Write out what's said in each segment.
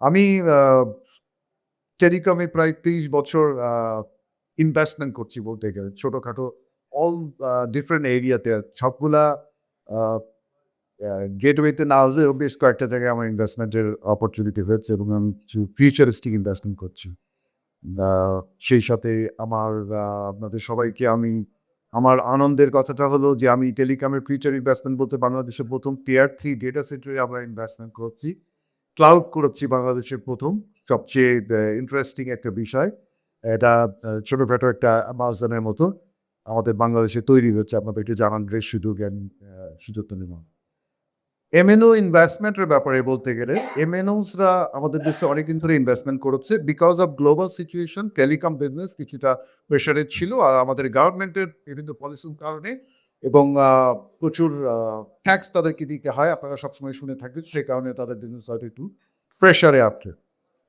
আমি টেলিকমে প্রায় ৩০ বছর ইনভেস্টমেন্ট করছি বলতে গেলে। ছোটোখাটো অল ডিফারেন্ট এরিয়াতে সবগুলা গেটওয়েতে না হলেও বেশ কয়েকটা জায়গায় আমার ইনভেস্টমেন্টের অপরচুনিটি হয়েছে এবং আমি কিছু ফিউচারিস্টিক ইনভেস্টমেন্ট করছি। সেই সাথে আমার আপনাদের সবাইকে আমি, আমার আনন্দের কথাটা হলো যে আমি টেলিকমের ফিউচার ইনভেস্টমেন্ট বলতে বাংলাদেশের ১ম টিয়ার থ্রি ডেটা সেন্টারে আমরা ইনভেস্টমেন্ট করছি। ক্লাউড করেছি বাংলাদেশের প্রথম সবচেয়ে ইন্টারেস্টিং একটা বিষয়। এটা ছোটোখাটো একটা মাউজানের মতো আমাদের বাংলাদেশে তৈরি হচ্ছে। আপনাদের একটু জানার সুযোগ আমি আ সুযোগটা নিলাম। এমএনও ইনভেস্টমেন্টের ব্যাপারে বলতে গেলে এমএনওসরা আমাদের দেশে অনেকদিন ধরে ইনভেস্টমেন্ট করেছে। Because of global situation telecom business কিছুটা প্রেশারে ছিল। আর আমাদের গভর্নমেন্টের বিভিন্ন পলিসির কারণে এবং প্রচুর ট্যাক্স তাদেরকে দিতে হয়। আপনারা সবসময় শুনে থাকবেন। সে কারণে তাদের বিজনেস হয়তো একটু প্রেশারে আছে।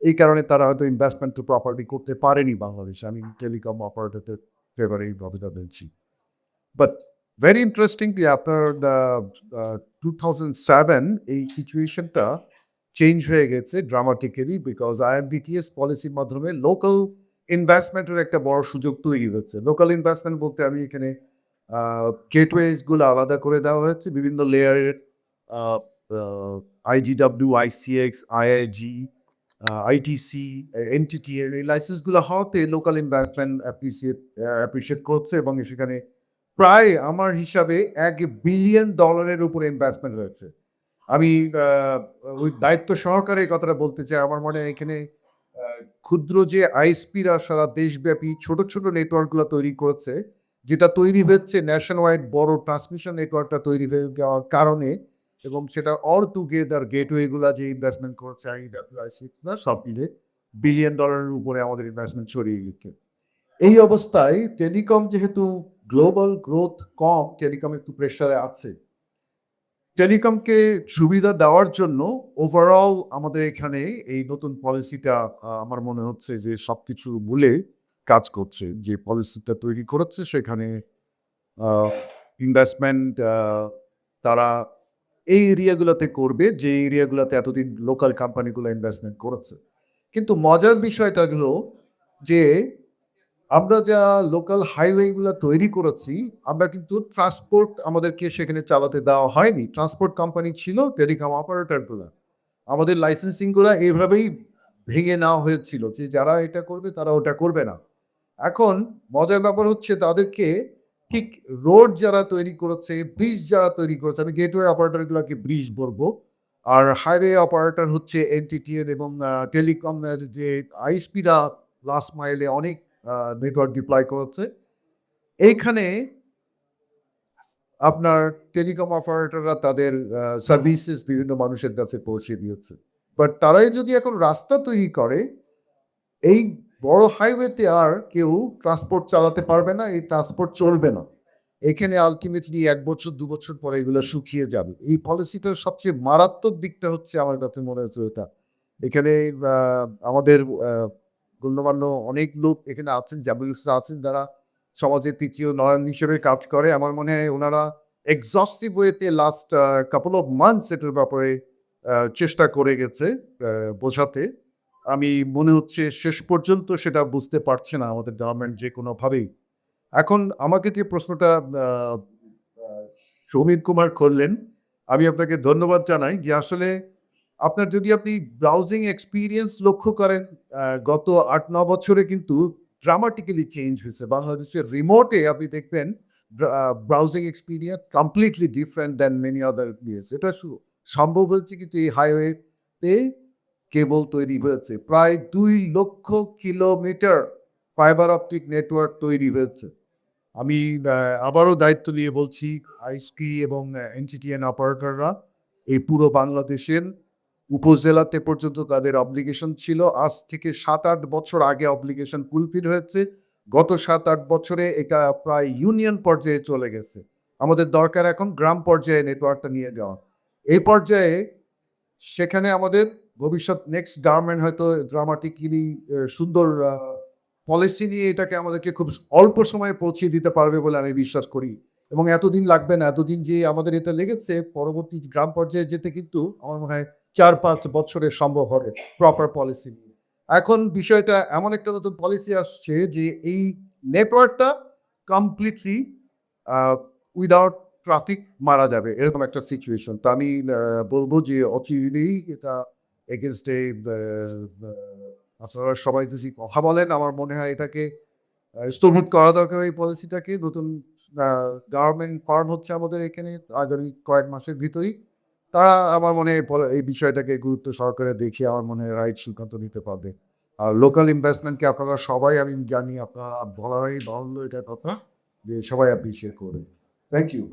এই কারণে তারা হয়তো ইনভেস্টমেন্ট প্রপারলি করতে পারেনি বাংলাদেশে। আমি টেলিকম অপারেটরদের ফেভারে এই কথাটা বলছি। বাট ভেরি ইন্টারেস্টিং যে আপনার টু থাউজেন্ড 2007 এই সিচুয়েশনটা চেঞ্জ হয়ে গেছে ড্রামাটিক্যালি বিকজ আইএমবিটিএস পলিসির মাধ্যমে লোকাল ইনভেস্টমেন্টের একটা বড় সুযোগ তৈরি হচ্ছে। লোকাল ইনভেস্টমেন্ট বলতে আমি এখানে আ গেটওয়েজগুলো আলাদা করে দেওয়া হয়েছে। বিভিন্ন লেয়ারের আইজিডব্লিউ, আইসিএক্স, আইআইজি, আইটিসি, এ এনটিটিএর এই লাইসেন্সগুলো হওয়াতে লোকাল ইনভেস্টমেন্ট অ্যাপ্রিসিয়েট অ্যাপ্রিসিয়েট করছে এবং সেখানে প্রায় আমার হিসাবে $১ বিলিয়ন ডলারের উপরে ইনভেস্টমেন্ট হয়েছে। আমি ওই দায়িত্ব সহকারে এই কথাটা বলতে চাই। আমার মনে হয় এখানে ক্ষুদ্র যে আইএসপিরা সারা দেশব্যাপী ছোট, ছোট নেটওয়ার্কগুলো তৈরি করেছে, যেটা তৈরি হচ্ছে ন্যাশন ওয়াইড বড় ট্রান্সমিশন নেটওয়ার্কটা তৈরি হয়ে যাওয়ার কারণে এবং সেটা অল টুগেদার গেটওয়ে গুলা যে ইনভেস্টমেন্ট করেছে আইসিএক্সরা সব মিলে বিলিয়ন ডলারের উপরে আমাদের ইনভেস্টমেন্ট ছড়িয়ে গেছে। এই অবস্থায় টেলিকম যেহেতু গ্লোবাল গ্রোথ কম, টেলিকম একটু প্রেশারে আছে। টেলিকমকে সুবিধা দেওয়ার জন্য ওভারঅল আমাদের এখানে এই নতুন পলিসিটা আমার মনে হচ্ছে যে সবকিছু ভুলে কাজ করছে। যে পলিসিটা তৈরি করেছে সেখানে ইনভেস্টমেন্ট তারা এই এরিয়াগুলোতে করবে যে এরিয়াগুলোতে এতদিন লোকাল কোম্পানিগুলো ইনভেস্টমেন্ট করেছে। কিন্তু মজার বিষয়টা হলো যে আমরা যা লোকাল হাইওয়েগুলো তৈরি করেছি, আমরা কিন্তু ট্রান্সপোর্ট আমাদেরকে সেখানে চালাতে দেওয়া হয়নি। ট্রান্সপোর্ট কোম্পানি ছিল টেলিকম অপারেটরগুলো আমাদের লাইসেন্সিংগুলা এভাবেই ভেঙে নেওয়া হয়েছিল যে যারা এটা করবে তারা ওটা করবে না। এখন মজার ব্যাপার হচ্ছে তাদেরকে ঠিক রোড যারা তৈরি করেছে, ব্রিজ যারা তৈরি করেছে, আমি গেটওয়ে অপারেটর গুলাকে ব্রিজ বলব আর হাইওয়ে অপারেটর হচ্ছে এনটিটিএন এবং টেলিকম যে আইসপিরা লাস্ট মাইলে অনেক নেটওয়ার্ক ডিপ্লয় করেছে। এইখানে আপনার টেলিকম অপারেটররা তাদের সার্ভিসেস বিভিন্ন মানুষের কাছে পৌঁছে দিয়েছে। বাট তারাই যদি এখন রাস্তা তৈরি করে, এই বড় হাইওয়েতে আর কেউ ট্রান্সপোর্ট চালাতে পারবে না, এই ট্রান্সপোর্ট চলবে না। এখানে আল্টিমেটলি ১ বছর দু বছর পরে এগুলো শুকিয়ে যাবে। এই পলিসিটার সবচেয়ে মারাত্মক দিকটা হচ্ছে আমার কাছে মনে হচ্ছে এটা। এখানে আমাদের গণ্যমান্য অনেক লোক এখানে আছেন, জাবিলসরা আছেন যারা সমাজের তৃতীয় নয়ন হিসেবে কাজ করে। আমার মনে হয় ওনারা এক্সহস্টিভ ওয়েতে লাস্ট কাপল অফ মান্থস এটার ব্যাপারে চেষ্টা করে গেছে বোঝাতে। আমি মনে হচ্ছে শেষ পর্যন্ত সেটা বুঝতে পারছে না আমাদের গভর্নমেন্ট যে কোনোভাবেই। এখন আমাকে যে প্রশ্নটা সমীর কুমার করলেন, আমি আপনাকে ধন্যবাদ জানাই যে আসলে আপনার যদি আপনি ব্রাউজিং এক্সপিরিয়েন্স লক্ষ্য করেন গত আট ন বছরে কিন্তু ড্রামাটিক্যালি চেঞ্জ হয়েছে। বাংলাদেশের রিমোটে আপনি দেখবেন browsing experience completely different than many other place. এটা সম্ভব হয়েছে কিন্তু এই হাইওয়েতে কেবল তৈরি হয়েছে। প্রায় দুই লক্ষ কিলোমিটার ফাইবার অপটিক নেটওয়ার্ক তৈরি হয়েছে। আমি আবারও দায়িত্ব নিয়ে বলছি আইএসপি এবং এনটিটিএন অপারেটররা এই পুরো বাংলাদেশের উপজেলাতে পর্যন্ত তাদের অব্লিগেশন ছিল। আজ থেকে ৭-৮ বছর আগে অব্লিগেশন ফুলফিল হয়েছে। গত ৭-৮ বছরে এটা প্রায় ইউনিয়ন পর্যায়ে চলে গেছে। আমাদের দরকার এখন গ্রাম পর্যায়ে নেটওয়ার্কটা নিয়ে যাওয়া। এই পর্যায়ে সেখানে আমাদের ভবিষ্যৎ নেক্সট গভর্নমেন্ট হয়তো ড্রামাটিক্যালি এ সুন্দর পলিসি নিয়ে এটাকে আমাদেরকে খুব অল্প সময়ে পৌঁছে দিতে পারবে বলে আমি বিশ্বাস করি। এবং এতদিন লাগবে না। এতদিন যে আমাদের এটা লেগেছে, পরবর্তী গ্রাম পর্যায়ে যেতে কিন্তু আমার মনে হয় চার পাঁচ বছরে সম্ভব হবে প্রপার পলিসি নিয়ে এখন বিষয়টা এমন একটা নতুন পলিসি আসছে যে এই নেটওয়ার্কটা কমপ্লিটলি উইদাউট ট্রাফিক মারা যাবে, এরকম একটা সিচুয়েশন তো আমি বলব যে অচিরেই এটা এগেনস্টে আপনারা সবাই যদি কথা বলেন। আমার মনে হয় এটাকে স্থগিত করা দরকার এই পলিসিটাকে নতুন গভর্নমেন্ট ফর্ম হচ্ছে আমাদের এখানে আগামী কয়েক মাসের ভিতরেই। তারা আমার মনে হয় এই বিষয়টাকে গুরুত্ব সহকারে দেখে আমার মনে হয় রাইট সিদ্ধান্ত নিতে পারবে। আর লোকাল ইনভেস্টমেন্টকে আপনারা সবাই, আমি জানি আপনারা বলারই বাহুল্য এটা কথা, যে সবাই অ্যাপ্রিসিয়েট করবে থ্যাংক ইউ